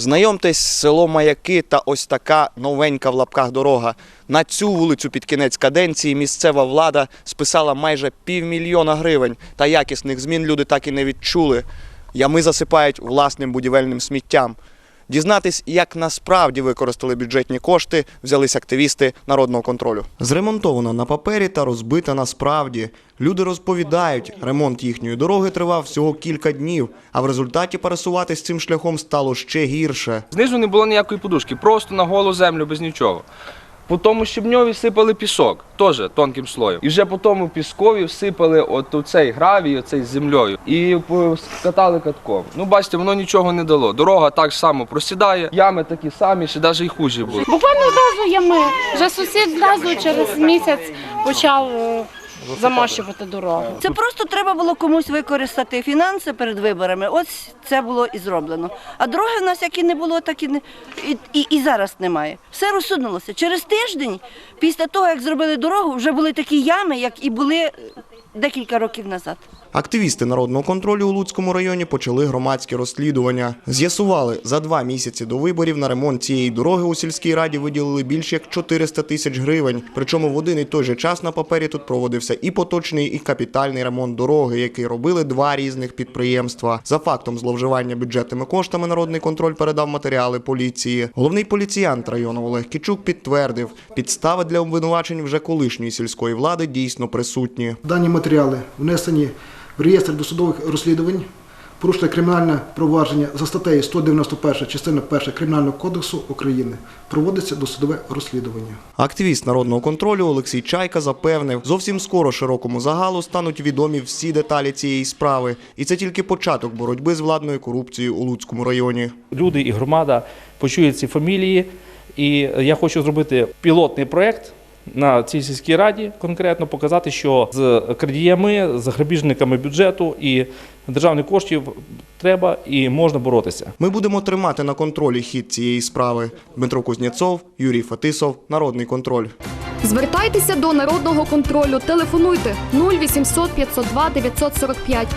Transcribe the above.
Знайомтесь, село Маяки та ось така новенька в лапках дорога. На цю вулицю під кінець каденції місцева влада списала майже півмільйона гривень, та якісних змін люди так і не відчули. Ями засипають власним будівельним сміттям. Дізнатись, як насправді використали бюджетні кошти, взялись активісти народного контролю. Зремонтована на папері та розбита насправді. Люди розповідають, ремонт їхньої дороги тривав всього кілька днів, а в результаті пересуватись цим шляхом стало ще гірше. Знизу не було ніякої подушки, просто на голу землю без нічого. По тому щебньові сипали пісок, теж тонким слоєм. І вже по тому піскові всипали от оцей гравій, оцей землею. І скатали катком. Ну, бачите, воно нічого не дало. Дорога так само просідає, ями такі самі, ще навіть і хуже були. Буквально одразу ями. Вже сусід одразу через місяць почав замощувати дорогу. Це просто треба було комусь використати фінанси перед виборами. Ось це було і зроблено. А дороги в нас як і не було, так і не і, і, і зараз немає. Все розсунулося. Через тиждень, після того як зробили дорогу, вже були такі ями, як і були е, декілька років назад. Активісти народного контролю у Луцькому районі почали громадське розслідування. З'ясували, за два місяці до виборів на ремонт цієї дороги у сільській раді виділили більше як 400 тисяч гривень. Причому в один і той же час на папері тут проводився і поточний, і капітальний ремонт дороги, який робили два різних підприємства. За фактом зловживання бюджетними коштами народний контроль передав матеріали поліції. Головний поліціянт району Олег Кічук підтвердив, підстави для обвинувачень вже колишньої сільської влади дійсно присутні. Дані матеріали внесені в реєстр досудових розслідувань, порушили кримінальне провадження за статтею 191 частина 1 Кримінального кодексу України. Проводиться досудове розслідування. Активіст народного контролю Олексій Чайка запевнив, зовсім скоро широкому загалу стануть відомі всі деталі цієї справи, і це тільки початок боротьби з владною корупцією у Луцькому районі. люди і громада почують ці фамілії. І я хочу зробити пілотний проєкт на цій сільській раді, конкретно показати, що з крадіями, з грабіжниками бюджету і державних коштів треба і можна боротися. Ми будемо тримати на контролі хід цієї справи. Дмитро Кузнєцов, Юрій Фетисов, Народний контроль. Звертайтеся до народного контролю. Телефонуйте 0800 502 945